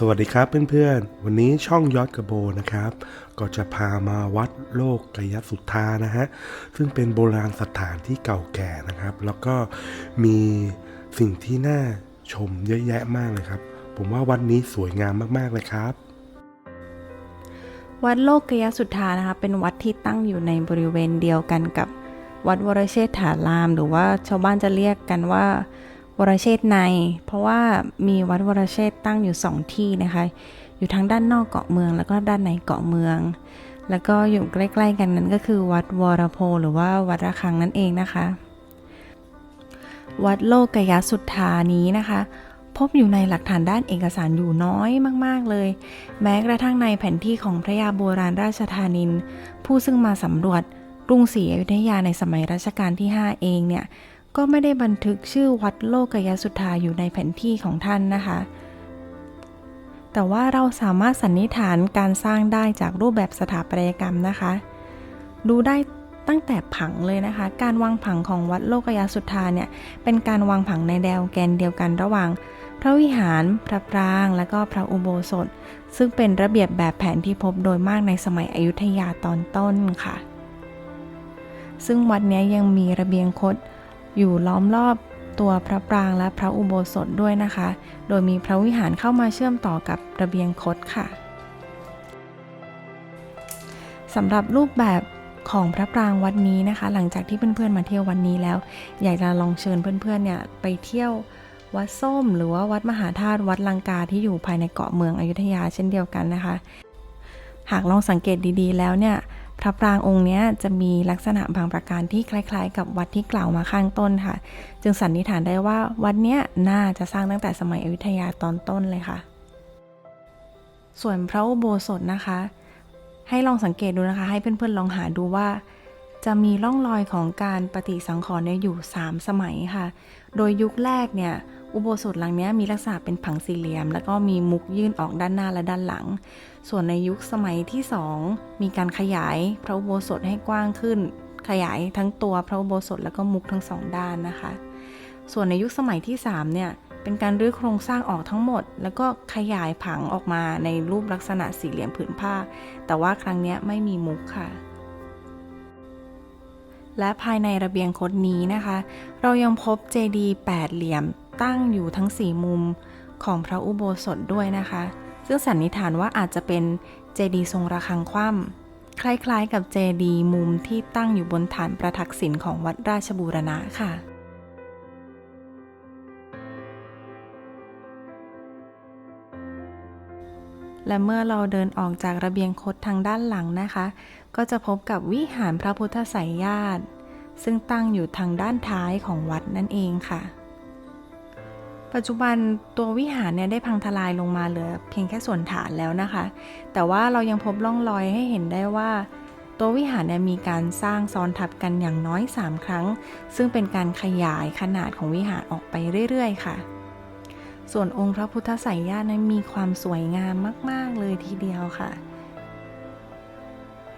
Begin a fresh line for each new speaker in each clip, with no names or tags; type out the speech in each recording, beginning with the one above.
สวัสดีครับเพื่อนๆ วันนี้ช่องยอดกระโบนะครับ ก็จะพามาวัดโลกกยสุทธานะฮะ ซึ่งเป็นโบราณสถานที่เก่าแก่นะครับ แล้วก็มีสิ่งที่น่าชมเยอะแยะมากเลยครับ ผมว่าวัดนี้สวยงามมากๆเลยครับ
วัดโลกยสุทธานะคะเป็นวัดที่ตั้งอยู่ในบริเวณเดียวกันกับวัดวรเชษฐาราม หรือว่าชาวบ้านจะเรียกกันว่า วรเชษใน เพราะว่ามีวัดวรเชษตั้งอยู่สองที่นะคะ อยู่ทั้งด้านนอกเกาะเมือง แล้วก็ด้านในเกาะเมือง แล้วก็อยู่ใกล้ๆกันนั้นก็คือวัดวรโพหรือว่าวัดระฆังนั่นเองนะคะ วัดโลกยสุทธานี้นะคะ พบอยู่ในหลักฐานด้านเอกสารอยู่น้อยมากๆเลย แม้กระทั่งในแผนที่ของพระยาโบราณราชธานิน ผู้ซึ่งมาสำรวจกรุงศรีอยุธยาในสมัยรัชกาลที่ 5 เองเนี่ย ก็ไม่ได้บันทึกชื่อวัดโลกยสุทธาอยู่ในแผนที่ของท่านนะคะ แต่ว่าเราสามารถสันนิษฐานการสร้างได้จากรูปแบบสถาปัตยกรรมนะคะ ดูได้ตั้งแต่ผังเลยนะคะ การวางผังของวัดโลกยสุทธาเนี่ย เป็นการวางผังในแนวแกนเดียวกันระหว่าง พระวิหาร พระปราง และก็พระอุโบสถ ซึ่งเป็นระเบียบแบบแผนที่พบโดยมากในสมัยอยุธยาตอนต้นค่ะ ซึ่งวัดนี้ยังมีระเบียงคด อยู่ล้อมรอบตัวพระปรางและพระอุโบสถด้วยนะคะ โดยมีพระวิหารเข้ามาเชื่อมต่อกับระเบียงคดค่ะสำหรับรูปแบบของพระปรางวัดนี้นะคะ หลังจากที่เพื่อนๆมาเที่ยววันนี้แล้ว อยากจะลองเชิญเพื่อนๆเนี่ยไปเที่ยววัดส้ม หรือว่าวัดมหาธาตุวัดลังกาที่อยู่ภายในเกาะเมืองอยุธยาเช่นเดียวกันนะคะ หากลองสังเกตดีๆแล้วเนี่ย พระปรางองค์นี้จะมีลักษณะบางประการที่คล้าย ๆ กับวัดที่กล่าวมาข้างต้นค่ะ จึงสันนิษฐานได้ว่าวัดเนี้ยน่าจะสร้างตั้งแต่สมัยอยุธยาตอนต้นเลยค่ะ ส่วนพระอุโบสถนะคะ ให้ลองสังเกตดูนะคะ ให้เพื่อนๆลองหาดูว่า จะมีร่องรอยของการปฏิสังขรณ์อยู่ 3 สมัยค่ะ โดยยุคแรกเนี่ย อุโบสถหลังนี้มีลักษณะเป็นผังสี่เหลี่ยม แล้วก็มีมุกยื่นออกด้านหน้าและด้านหลัง ส่วนในยุคสมัยที่ 2 มีการขยายพระอุโบสถให้กว้างขึ้น ขยายทั้งตัวพระอุโบสถแล้วก็มุกทั้งสองด้านนะคะ ส่วนในยุคสมัยที่ 3 เนี่ยเป็นการรื้อโครงสร้างออกทั้งหมด แล้วก็ขยายผังออกมาในรูปลักษณะสี่เหลี่ยมผืนผ้า แต่ว่าครั้งนี้ไม่มีมุกค่ะและภายในระเบียงคดนี้นะคะ เรายังพบเจดีย์แปดเหลี่ยม ตั้งอยู่ทั้งสี่มุมของพระอุโบสถด้วยนะคะ ซึ่งสันนิษฐานว่าอาจจะเป็นเจดีย์ทรงระฆังคว่ำคล้ายๆ กับเจดีย์มุมที่ตั้งอยู่บนฐานประทักษิณของวัดราชบูรณะค่ะและเมื่อเราเดินออกจากระเบียงคดทางด้านหลังนะคะ ก็จะพบกับวิหารพระพุทธไสยญาติ ซึ่งตั้งอยู่ทางด้านท้ายของวัดนั่นเองค่ะ ปัจจุบันตัววิหารเนี่ยได้พังทลายลงมาเหลือเพียงแค่ส่วนฐานแล้วนะคะ แต่ว่าเรายังพบร่องรอยให้เห็นได้ว่า ตัววิหารเนี่ยมีการสร้างซ้อนทับกันอย่างน้อย 3 ครั้ง ซึ่งเป็นการขยายขนาดของวิหารออกไปเรื่อยๆ ค่ะ ส่วนองค์พระพุทธไสยญาตินั้นมีความสวยงามมาก ๆ เลยทีเดียวค่ะ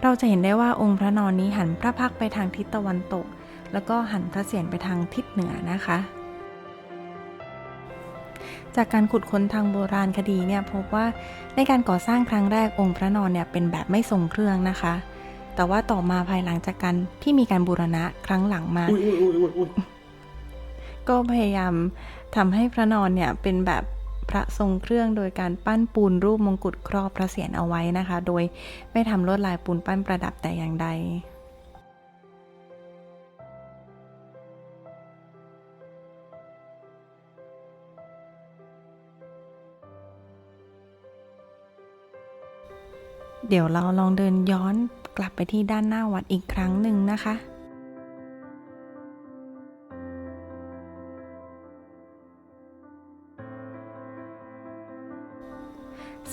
เราจะเห็นได้ว่าองค์พระนอนนี้หันพระพักไปทางทิศตะวันตก แล้วก็หันพระเศียรไปทางทิศเหนือนะคะ จากการขุดค้นทางโบราณคดีเนี่ยพบว่าในการก่อสร้างครั้งแรกองค์พระนอนเนี่ยเป็นแบบไม่ทรงเครื่องนะคะ แต่ว่าต่อมาภายหลังจากการที่มีการบูรณะครั้งหลังมา
อุ้ยอุ้ยอุ้ยอุ้ย
ก็พยายามทำให้พระนอนเนี่ยเป็นแบบพระทรงเครื่องโดยการปั้นปูนรูปมงกุฎครอบพระเศียรเอาไว้นะคะ โดยไม่ทำลวดลายปูนปั้นประดับแต่อย่างใด เดี๋ยวเราลองเดินย้อนกลับไปที่ด้านหน้าวัดอีกครั้งหนึ่งนะคะ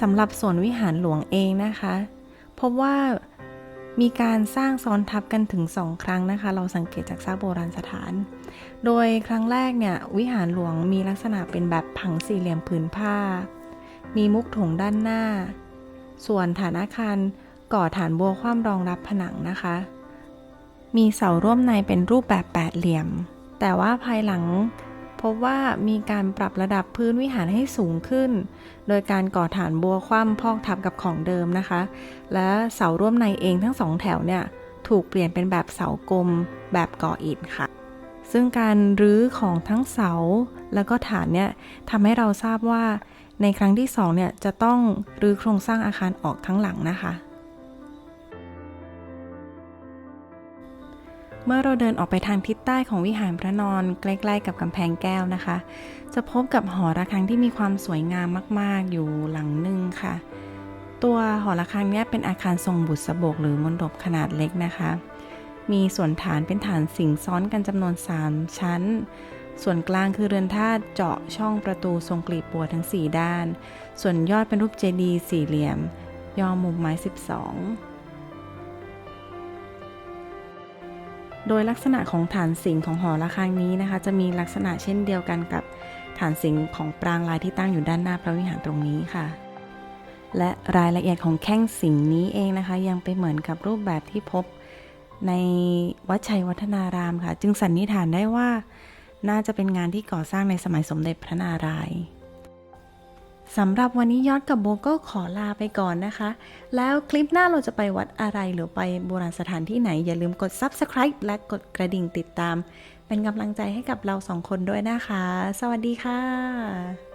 สำหรับส่วนวิหารหลวงเองนะคะพบว่ามีการสร้างซ้อนทับกันถึงสองครั้งนะคะ เราสังเกตจากซากโบราณสถาน โดยครั้งแรกเนี่ยวิหารหลวงมีลักษณะเป็นแบบผังสี่เหลี่ยมผืนผ้า มีมุกถงด้านหน้า ส่วนฐานอาคารก่อฐานบัวคว่ำรองรับผนังนะคะ มีเสาร่วมในเป็นรูปแบบแปดเหลี่ยม แต่ว่าภายหลังพบว่ามีการปรับระดับพื้นวิหารให้สูงขึ้น โดยการก่อฐานบัวคว่ำพอกทับกับของเดิมนะคะ และเสาร่วมในเองทั้งสองแถวเนี่ยถูกเปลี่ยนเป็นแบบเสากลมแบบก่ออิฐค่ะ ซึ่งการรื้อของทั้งเสาแล้วก็ฐานเนี่ยทำให้เราทราบว่า ในครั้งที่สองเนี่ยจะต้องรื้อโครงสร้างอาคารออกทั้งหลังนะคะ เมื่อเราเดินออกไปทางทิศใต้ของวิหารพระนอนใกล้ ๆ กับกำแพงแก้วนะคะ จะพบกับหอระฆังที่มีความสวยงามมาก ๆ อยู่หลังหนึ่งค่ะ ตัวหอระฆังเนี้ยเป็นอาคารทรงบุษบกหรือมณฑปขนาดเล็กนะคะ มีส่วนฐานเป็นฐานสิงซ้อนกันจำนวน 3 ชั้น ส่วนกลางคือเรือนธาตุเจาะช่องประตูทรงกลีบบัวทั้ง 4 ด้าน ส่วนยอดเป็นรูปเจดีย์สี่เหลี่ยมยอมุมไม้ 12 โดยลักษณะของฐานสิงของหอระฆังนี้นะคะ จะมีลักษณะเช่นเดียวกันกับฐานสิงของปรางลายที่ตั้งอยู่ด้านหน้าพระวิหารตรงนี้ค่ะ และรายละเอียดของแข้งสิงนี้เองนะคะ ยังไปเหมือนกับรูปแบบที่พบในวัดชัยวัฒนารามค่ะ จึงสันนิษฐานได้ว่า น่าจะเป็นงานที่ก่อสร้างในสมัยสมเด็จพระนารายณ์สำหรับวันนี้ยอดกับโบก็ขอลาไปก่อนนะคะ แล้วคลิปหน้าเราจะไปวัดอะไรหรือไปโบราณสถานที่ไหน อย่าลืมกด subscribe และกดกระดิ่งติดตาม เป็นกำลังใจให้กับเราสองคนด้วยนะคะ สวัสดีค่ะ